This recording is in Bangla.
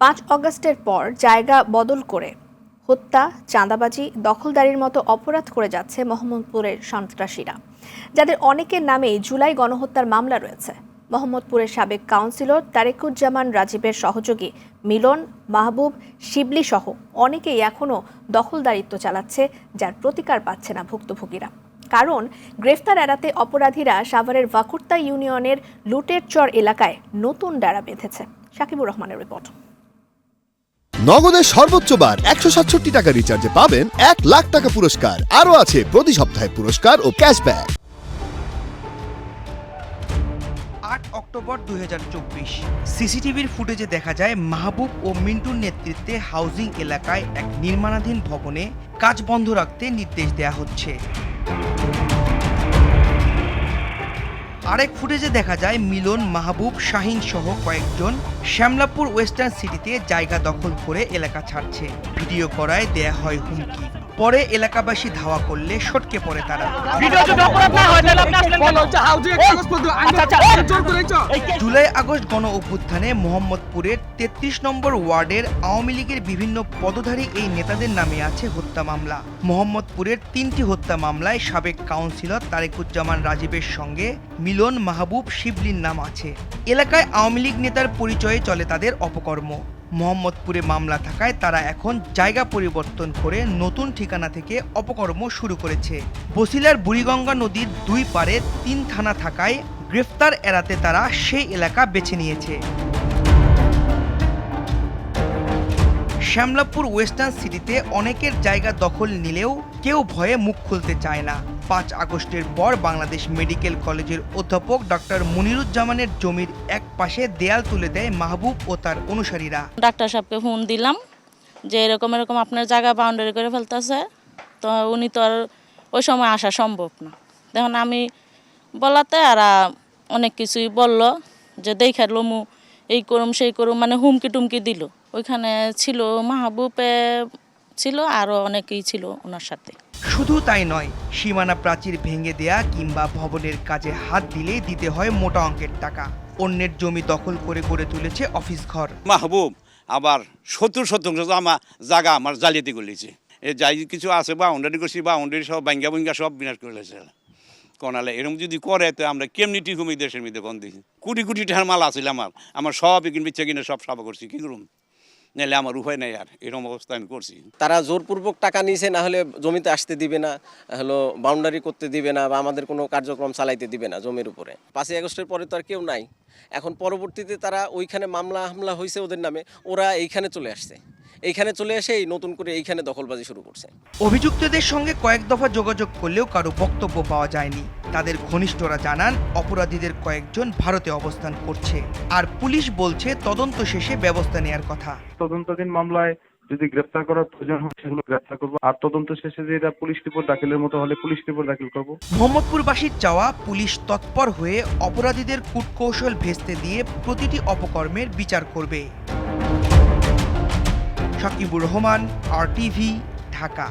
পাঁচ অগস্টের পর জায়গা বদল করে হত্যা, চাঁদাবাজি, দখলদারির মতো অপরাধ করে যাচ্ছে মোহাম্মদপুরের সন্ত্রাসীরা, যাদের অনেকের নামেই জুলাই গণহত্যার মামলা রয়েছে। মোহাম্মদপুরের সাবেক কাউন্সিলর তারেকুজ্জামান রাজীবের সহযোগী মিলন, মাহবুব, শিবলি সহ অনেকেই এখনও দখলদারিত্ব চালাচ্ছে, যার প্রতিকার পাচ্ছে না ভুক্তভোগীরা। কারণ গ্রেফতার এড়াতে অপরাধীরা সাভারের ভাকুর্তা ইউনিয়নের লুটের চর এলাকায় নতুন ডাড়া বেঁধেছে। সাকিবুর রহমানের রিপোর্ট। নগদের সর্বোচ্চ বার একশো সাতষট্টি টাকা রিচার্জে পাবেন এক লাখ টাকা পুরস্কার। আরও আছে প্রতি সপ্তাহে পুরস্কার ও ক্যাশব্যাক আট অক্টোবর দু হাজার চব্বিশ। সিসিটিভির ফুটেজে দেখা যায় মাহবুব ও মিন্টুর নেতৃত্বে হাউজিং এলাকায় এক নির্মাণাধীন ভবনে কাজ বন্ধ রাখতে নির্দেশ দেয়া হচ্ছে। আরেক ফুটেজে দেখা যায় মিলন, মাহবুব, শাহিন সহ কয়েকজন শ্যামলাপুর ওয়েস্টার্ন সিটিতে জায়গা দখল করে এলাকা ছাড়ছে। ভিডিও করায় দেয়া হয় হুমকি। পরে এলাকাবাসী ধাওয়া করলে সটকে পড়ে তারা। জুলাই আগস্ট গণ অভ্যুত্থানে মোহাম্মদপুরের তেত্রিশ নম্বর ওয়ার্ডের আওয়ামী লীগের বিভিন্ন পদধারী এই নেতাদের নামে আছে হত্যা মামলা। মোহাম্মদপুরের তিনটি হত্যা মামলায় সাবেক কাউন্সিলর তারেকুজ্জামান রাজীবের সঙ্গে মিলন মাহবুব শিবলির নাম আছে। এলাকায় আওয়ামী লীগ নেতার পরিচয়ে চলে তাদের অপকর্ম। মোহাম্মদপুরে মামলা থাকায় তারা এখন জায়গা পরিবর্তন করে নতুন ঠিকানা থেকে অপকর্ম শুরু করেছে। বসিলার বুড়িগঙ্গা নদীর দুই পারে তিন থানা থাকায় গ্রেফতার এড়াতে তারা সেই এলাকা বেছে নিয়েছে। শ্যামলাপুর ওয়েস্টার্ন সিটিতে অনেকের জায়গা দখল নিলেও কেউ ভয়ে মুখ খুলতে চায় না। পাঁচ আগস্টের পর বাংলাদেশ মেডিকেল কলেজের অধ্যাপক ডক্টর মুনিরুজ্জামানের জমির এক পাশে দেয়াল তুলে দেয় মাহবুব ও তার অনুসারীরা। ডাক্তার সাহেবকে ফোন দিলাম যে এরকম এরকম আপনার জায়গা বাউন্ডারি করে ফেলতেছে, তো উনি তো আর ওই সময় আসা সম্ভব না। দেখুন, আমি বলাতে আর অনেক কিছুই বলল, যে দেখা লমু, এই করুম, সেই করুম মানে হুমকি টুমকি দিল। ওইখানে ছিল, মাহবুবে ছিল আরও অনেকেই ছিল ওনার সাথে। শুধু তাই নয়, সীমানা প্রাচীর ভেঙে দেয়া কিংবা ভবনের কাজে হাত দিলেই দিতে হয় মোটা অঙ্কের টাকা। অন্যের জমি দখল করে গড়ে তুলেছে অফিস ঘর। মাহবুব, আবার সত্তর শতাংশ আমার জায়গা আমার জালিয়াতি করেছে এ যাই কিছু আছে বা বাউন্ডারি করছি বা বাউন্ডারি সব ভাঙ্গা ভঙ্গা সব বিনাশ করে লেছে কোনালে এরকম যদি করে, তো আমরা কেমনি এই দেশের মধ্যে? কোন দিছি কোটি কোটি টাকার মাল আছিল আমার। আমার সব কিন বিচ্ছে কিনে সব সাফা করছি, কী করুম? নাহলে আমার উপায় নেই আর, এরকম অবস্থা আমি করছি। তারা জোরপূর্বক টাকা নিয়েছে না হলে জমিতে আসতে দিবে না, হলো বাউন্ডারি করতে দিবে না বা আমাদের কোনো কার্যক্রম চালাইতে দিবে না জমির উপরে। পাঁচই আগস্টের পরে তো আর কেউ নাই। এখন পরবর্তীতে তারা ওইখানে মামলা হামলা হয়েছে ওদের নামে, ওরা এইখানে চলে আসছে। এইখানে চলে এসে এই নতুন করে এইখানে দখলবাজি শুরু করছে। অভিযুক্তদের সঙ্গে কয়েক দফা যোগাযোগ করলেও কারও বক্তব্য পাওয়া যায়নি। তাদের ঘনিষ্ঠরা জানান অপরাধীদের কয়েকজন ভারতে অবস্থান করছে। আর পুলিশ বলছে তদন্ত শেষে ব্যবস্থা নেয়ার কথা। তদন্তাধীন মামলায় যদি গ্রেফতার করার প্রয়োজন হয় সেগুলো গ্রেফতার করব। আর তদন্ত শেষে যে এটা পুলিশ রিপোর্ট দাখিলের মতো হলে পুলিশ রিপোর্ট দাখিল করব। মোহাম্মদপুরবাসীর চাওয়া পুলিশ তৎপর হয়ে অপরাধীদের কূটকৌশল ভেস্তে দিয়ে প্রতিটি অপকর্মের বিচার করবে। Sakibur Rahman R TV Dhaka.